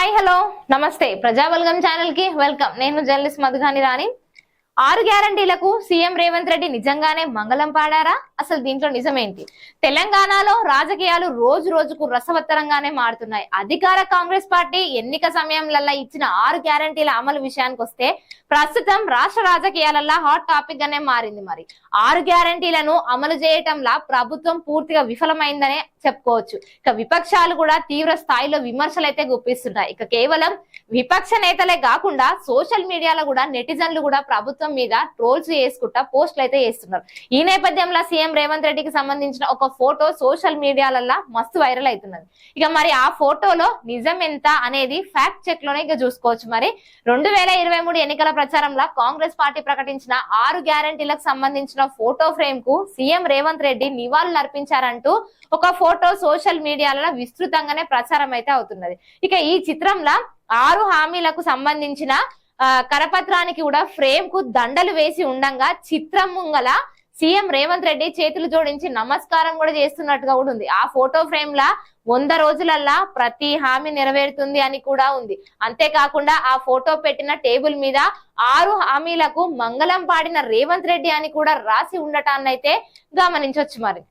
Hi hello నమస్తే. ప్రజాబల్గం ఛానల్కి welcome. నేను జర్నలిస్ట్ మధుగాని రాణి. ఆరు గ్యారంటీలకు సీఎం రేవంత్ రెడ్డి నిజంగానే మంగళం పాడారా? అసలు దీంట్లో నిజమేంటి? తెలంగాణలో రాజకీయాలు రోజు రోజుకు రసవత్తరంగానే మారుతున్నాయి. అధికార కాంగ్రెస్ పార్టీ ఎన్నిక సమయంలో ఇచ్చిన ఆరు గ్యారంటీల అమలు విషయానికి వస్తే ప్రస్తుతం రాష్ట్ర రాజకీయాలలో హాట్ టాపిక్ గానే మారింది మరి. ఆరు గ్యారంటీలను అమలు చేయటంలా ప్రభుత్వం పూర్తిగా విఫలమైందనే చెప్పుకోవచ్చు. ఇక విపక్షాలు కూడా తీవ్ర స్థాయిలో విమర్శలు అయితే గుప్పిస్తున్నాయి. ఇక కేవలం విపక్ష నేతలే కాకుండా సోషల్ మీడియాలో కూడా నెటిజన్లు కూడా ప్రభుత్వం మీద ట్రోల్స్ చేసుకుంటా పోస్టులు అయితే చేస్తున్నారు ఈ నేపథ్యంలో సీఎం రేవంత్ రెడ్డికి సంబంధించిన ఒక ఫోటో సోషల్ మీడియాలల్లో మస్తు వైరల్ అవుతున్నది ఇక మరి ఆ ఫోటోలో నిజం ఎంత అనేది ఫ్యాక్ట్ చెక్లోనే ఇక చూసుకోవచ్చు మరి. రెండు వేల ఇరవై మూడు ఎన్నికల ప్రచారంలో కాంగ్రెస్ పార్టీ ప్రకటించిన ఆరు గ్యారంటీలకు సంబంధించిన ఫోటో ఫ్రేమ్కు సీఎం రేవంత్ రెడ్డి నివాళులు అర్పించారంటూ ఒక ఫోటో సోషల్ మీడియాలో విస్తృతంగానే ప్రచారం అయితే అవుతున్నది. ఇక ఈ చిత్రంలో ఆరు హామీలకు సంబంధించిన కరపత్రానికి కూడా ఫ్రేమ్కు దండలు వేసి ఉండగా చిత్రం ముంగల సీఎం రేవంత్ రెడ్డి చేతులు జోడించి నమస్కారం కూడా చేస్తున్నట్టుగా కూడా ఉంది. ఆ ఫోటో ఫ్రేమ్ లా వంద రోజులల్లా ప్రతి హామీ నెరవేరుతుంది అని కూడా ఉంది. అంతేకాకుండా ఆ ఫోటో పెట్టిన టేబుల్ మీద ఆరు హామీలకు మంగళం పాడిన రేవంత్ రెడ్డి అని కూడా రాసి ఉండటాన్నైతే గమనించవచ్చు మరి.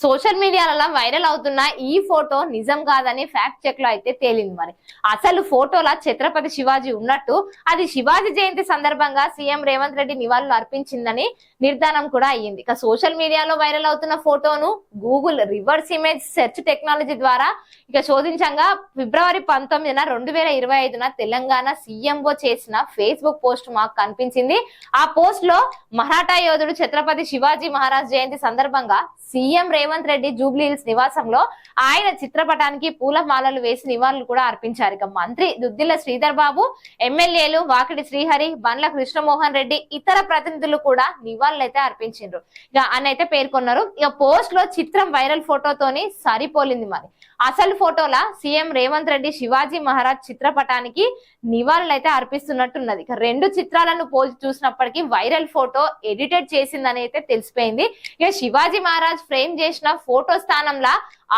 సోషల్ మీడియాలలో వైరల్ అవుతున్న ఈ ఫోటో నిజం కాదని ఫ్యాక్ట్ చెక్లో అయితే తేలింది మరి. అసలు ఫోటోలా ఛత్రపతి శివాజీ ఉన్నట్టు అది శివాజీ జయంతి సందర్భంగా సీఎం రేవంత్ రెడ్డి నివాళులు అర్పించిందని నిర్ధారణ కూడా అయ్యింది. ఇక సోషల్ మీడియాలో వైరల్ అవుతున్న ఫోటోను Google reverse image search technology ద్వారా ఇక శోధించంగా ఫిబ్రవరి పంతొమ్మిదిన రెండు వేల ఇరవై ఐదున తెలంగాణ సీఎంఓ చేసిన ఫేస్బుక్ పోస్ట్ మాకు కనిపించింది. ఆ పోస్ట్లో మరాఠా యోధుడు ఛత్రపతి శివాజీ మహారాజ్ జయంతి సందర్భంగా సీఎం రేవంత్ రెడ్డి జూబ్లీహిల్స్ నివాసంలో ఆయన చిత్రపటానికి పూలమాలలు వేసి నివాళులు కూడా అర్పించారు. ఇక మంత్రి దుద్దిల్ల శ్రీధర్ బాబు ఎమ్మెల్యేలు వాకిడి శ్రీహరి బండ్ల కృష్ణమోహన్ రెడ్డి ఇతర ప్రతినిధులు కూడా నివాళులు అయితే అర్పించారు ఇక అని అయితే పేర్కొన్నారు. ఇక పోస్ట్లో చిత్రం వైరల్ ఫోటోతోని సరిపోలింది మరి. అసలు ఫోటోలా సీఎం రేవంత్ రెడ్డి శివాజీ మహారాజ్ చిత్రపటానికి నివాళులు అయితే అర్పిస్తున్నట్టున్నది. ఇక రెండు చిత్రాలను పోల్చి చూసినప్పటికీ వైరల్ ఫోటో ఎడిటెడ్ చేసిందని అయితే తెలిసిపోయింది. ఇక శివాజీ మహారాజ్ ఫ్రేమ్ చేసి చేసిన ఫోటో స్థానంలో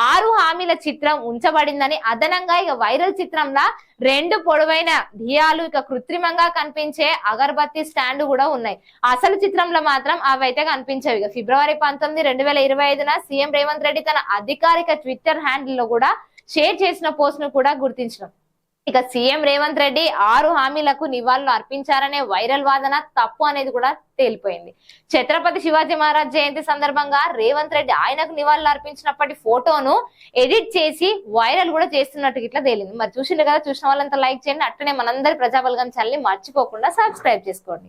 ఆరు హామీల చిత్రం ఉంచబడిందని అదనంగా ఇక వైరల్ చిత్రంలో రెండు పొడవైన ధియాలు ఇక కృత్రిమంగా కనిపించే అగరబత్తి స్టాండ్ కూడా ఉన్నాయి. అసలు చిత్రంలో మాత్రం అవైతే కనిపించవు. ఇక ఫిబ్రవరి పంతొమ్మిది రెండు వేల ఇరవై ఐదున సీఎం రేవంత్ రెడ్డి తన అధికారిక ట్విట్టర్ హ్యాండిల్లో కూడా షేర్ చేసిన పోస్ట్ను కూడా గుర్తించడం ఇక సీఎం రేవంత్ రెడ్డి ఆరు హామీలకు నివాళులు అర్పించారనే వైరల్ వాదన తప్పు అనేది కూడా తేలిపోయింది. ఛత్రపతి శివాజీ మహారాజ్ జయంతి సందర్భంగా రేవంత్ రెడ్డి ఆయనకు నివాళులు అర్పించినప్పటి ఫోటోను ఎడిట్ చేసి వైరల్ కూడా చేస్తున్నట్టు ఇట్లా తేలింది. మరి చూసిండు కదా చూసిన వాళ్ళంతా లైక్ చేయండి. అట్లనే మనందరి ప్రజాబలగం ఛానల్ మర్చిపోకుండా సబ్స్క్రైబ్ చేసుకోండి.